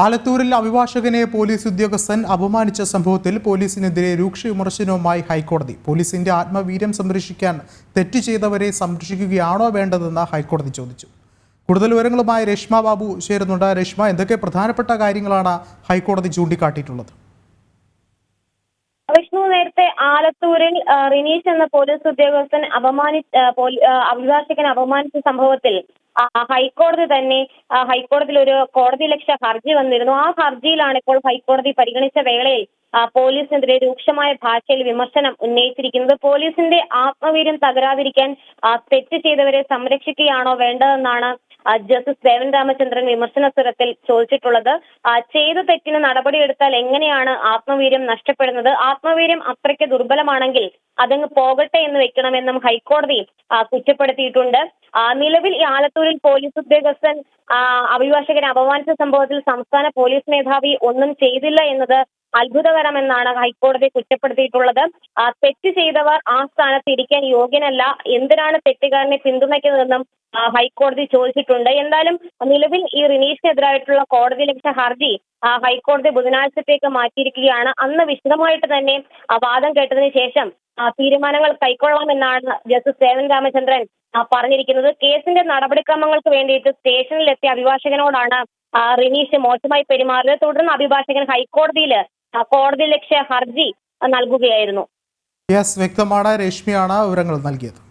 ആലത്തൂരിൽ അഭിഭാഷകനെ police ഉദ്യോഗസ്ഥൻ അപമാനിച്ച സംഭവത്തിൽ പോലീസിനെതിരെ രൂക്ഷ വിമർശനവുമായി ഹൈക്കോടതി. പോലീസിന്റെ ആത്മവീര്യം സംരക്ഷിക്കാൻ തെറ്റ് ചെയ്തവരെ സംരക്ഷിക്കുകയാണോ വേണ്ടതെന്ന് ഹൈക്കോടതി ചോദിച്ചു. കൂടുതൽ വിവരങ്ങളുമായി രേഷ്മ ബാബു ചേരുന്നുണ്ട്. രേഷ്മ എന്തൊക്കെ പ്രധാനപ്പെട്ട കാര്യങ്ങളാണ് ഹൈക്കോടതി ചൂണ്ടിക്കാട്ടിയിട്ടുള്ളത്? വിഷ്ണു നേരത്തെ ആലത്തൂരിൽ റിനീഷ് എന്ന പോലീസ് ഉദ്യോഗസ്ഥൻ അപമാനി അഭിഭാഷകൻ അപമാനിച്ച സംഭവത്തിൽ ഹൈക്കോടതി തന്നെ ഹൈക്കോടതിയിൽ ഒരു കോടതി ലക്ഷ്യ ഹർജി വന്നിരുന്നു. ആ ഹർജിയിലാണ് ഇപ്പോൾ ഹൈക്കോടതി പരിഗണിച്ച വേളയിൽ പോലീസിനെതിരെ രൂക്ഷമായ ഭാഷയിൽ വിമർശനം ഉന്നയിച്ചിരിക്കുന്നത്. പോലീസിന്റെ ആത്മവീര്യം തകരാതിരിക്കാൻ തെറ്റ് ചെയ്തവരെ സംരക്ഷിക്കുകയാണോ വേണ്ടതെന്നാണ് ജസ്റ്റിസ് ദേവൻ രാമചന്ദ്രൻ വിമർശന സ്വരത്തിൽ ചോദിച്ചിട്ടുള്ളത്. ചെയ്ത തെറ്റിന് നടപടിയെടുത്താൽ എങ്ങനെയാണ് ആത്മവീര്യം നഷ്ടപ്പെടുന്നത്? ആത്മവീര്യം അത്രയ്ക്ക് ദുർബലമാണെങ്കിൽ അതങ്ങ് പോകട്ടെ എന്ന് വെക്കണമെന്നും ഹൈക്കോടതി കുറ്റപ്പെടുത്തിയിട്ടുണ്ട്. നിലവിൽ ഈ ആലത്തൂരിൽ പോലീസ് ഉദ്യോഗസ്ഥൻ അഭിഭാഷകനെ അപമാനിച്ച സംഭവത്തിൽ സംസ്ഥാന പോലീസ് മേധാവി ഒന്നും ചെയ്തില്ല എന്നത് അത്ഭുതകരമെന്നാണ് ഹൈക്കോടതി കുറ്റപ്പെടുത്തിയിട്ടുള്ളത്. തെറ്റ് ചെയ്തവർ ആ സ്ഥാനത്ത് ഇരിക്കാൻ യോഗ്യനല്ല. എന്തിനാണ് തെറ്റുകാരനെ പിന്തുണയ്ക്കുന്നതെന്നും ഹൈക്കോടതി ചോദിച്ചിട്ടുണ്ട്. എന്തായാലും നിലവിൽ ഈ റിനീഷിനെതിരായിട്ടുള്ള കോടതി ലഭിച്ച ഹർജി ഹൈക്കോടതി ബുധനാഴ്ചത്തേക്ക് മാറ്റിയിരിക്കുകയാണ്. അന്ന് വിശദമായിട്ട് തന്നെ വാദം കേട്ടതിന് ശേഷം തീരുമാനങ്ങൾ കൈക്കൊള്ളാമെന്നാണ് ജസ്റ്റിസ് സേവൻ രാമചന്ദ്രൻ പറഞ്ഞിരിക്കുന്നത്. കേസിന്റെ നടപടിക്രമങ്ങൾക്ക് വേണ്ടിയിട്ട് സ്റ്റേഷനിലെത്തിയ അഭിഭാഷകനോടാണ് റിനീഷ് മോശമായി പെരുമാറിയത്. തുടർന്ന് അഭിഭാഷകൻ ഹൈക്കോടതിയിൽ കോടതി ലക്ഷ്യ ഹർജി നൽകുകയായിരുന്നു. യെസ് വ്യക്തമാണ്. രേഷ്മിയാണ് വിവരങ്ങൾ നൽകിയത്.